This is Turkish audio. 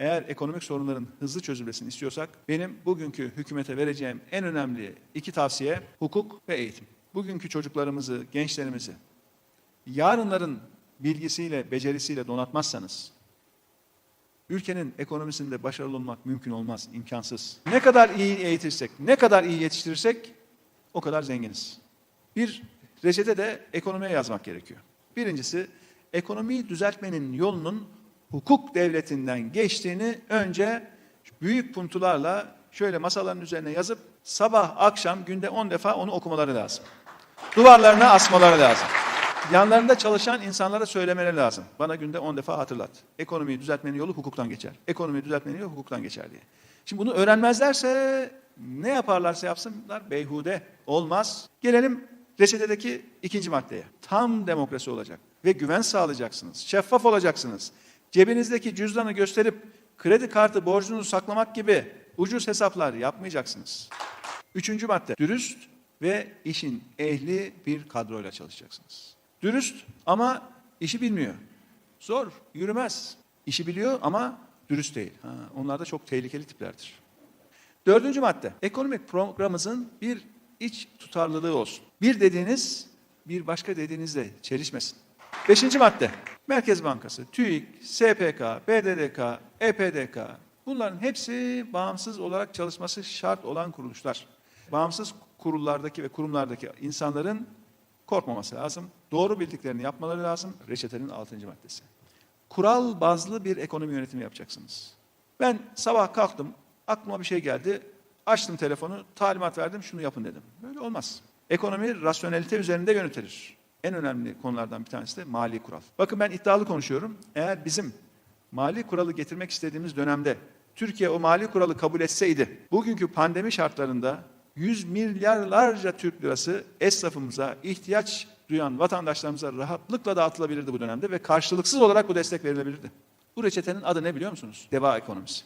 Eğer ekonomik sorunların hızlı çözülmesini istiyorsak benim bugünkü hükümete vereceğim en önemli iki tavsiye hukuk ve eğitim. Bugünkü çocuklarımızı, gençlerimizi yarınların bilgisiyle, becerisiyle donatmazsanız ülkenin ekonomisinde başarılı olmak mümkün olmaz, imkansız. Ne kadar iyi eğitirsek, ne kadar iyi yetiştirirsek o kadar zenginiz. Bir reçete de ekonomiye yazmak gerekiyor. Birincisi, ekonomiyi düzeltmenin yolunun hukuk devletinden geçtiğini önce büyük puntularla şöyle masaların üzerine yazıp sabah akşam günde 10 defa onu okumaları lazım. Duvarlarına asmaları lazım. Yanlarında çalışan insanlara söylemeleri lazım. Bana günde 10 defa hatırlat. Ekonomiyi düzeltmenin yolu hukuktan geçer. Ekonomiyi düzeltmenin yolu hukuktan geçer diye. Şimdi bunu öğrenmezlerse ne yaparlarsa yapsınlar beyhude olmaz. Gelelim reçetedeki ikinci maddeye. Tam demokrasi olacak ve güven sağlayacaksınız. Şeffaf olacaksınız. Cebinizdeki cüzdanı gösterip kredi kartı borcunuzu saklamak gibi ucuz hesaplar yapmayacaksınız. Üçüncü madde, dürüst ve işin ehli bir kadroyla çalışacaksınız. Dürüst ama işi bilmiyor. Zor, yürümez. İşi biliyor ama dürüst değil. Ha, onlar da çok tehlikeli tiplerdir. Dördüncü madde, ekonomik programımızın bir iç tutarlılığı olsun. Bir dediğiniz bir başka dediğinizle çelişmesin. Beşinci madde, Merkez Bankası, TÜİK, SPK, BDDK, EPDK bunların hepsi bağımsız olarak çalışması şart olan kuruluşlar. Bağımsız kurullardaki ve kurumlardaki insanların korkmaması lazım. Doğru bildiklerini yapmaları lazım. Reçetenin altıncı maddesi. Kural bazlı bir ekonomi yönetimi yapacaksınız. Ben sabah kalktım, aklıma bir şey geldi. Açtım telefonu, talimat verdim, şunu yapın dedim. Böyle olmaz. Ekonomi rasyonelite üzerinde yönetilir. En önemli konulardan bir tanesi de mali kural. Bakın ben iddialı konuşuyorum. Eğer bizim mali kuralı getirmek istediğimiz dönemde Türkiye o mali kuralı kabul etseydi, bugünkü pandemi şartlarında yüz milyarlarca Türk lirası esnafımıza, ihtiyaç duyan vatandaşlarımıza rahatlıkla dağıtılabilirdi bu dönemde ve karşılıksız olarak bu destek verilebilirdi. Bu reçetenin adı ne biliyor musunuz? Deva ekonomisi.